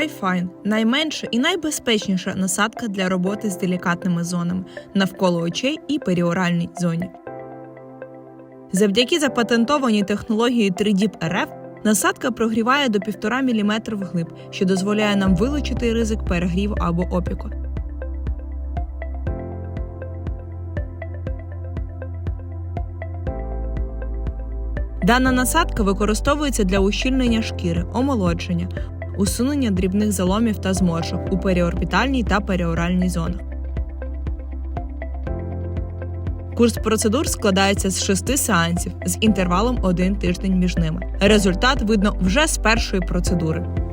iFine – найменша і найбезпечніша насадка для роботи з делікатними зонами навколо очей і періоральній зоні. Завдяки запатентованій технології 3D RF насадка прогріває до 1,5 мм вглиб, що дозволяє нам вилучити ризик перегріву або опіку. Дана насадка використовується для ущільнення шкіри, омолодження, усунення дрібних заломів та зморшок у періорбітальній та періоральній зонах. Курс процедур складається з шести сеансів з інтервалом один тиждень між ними. Результат видно вже з першої процедури.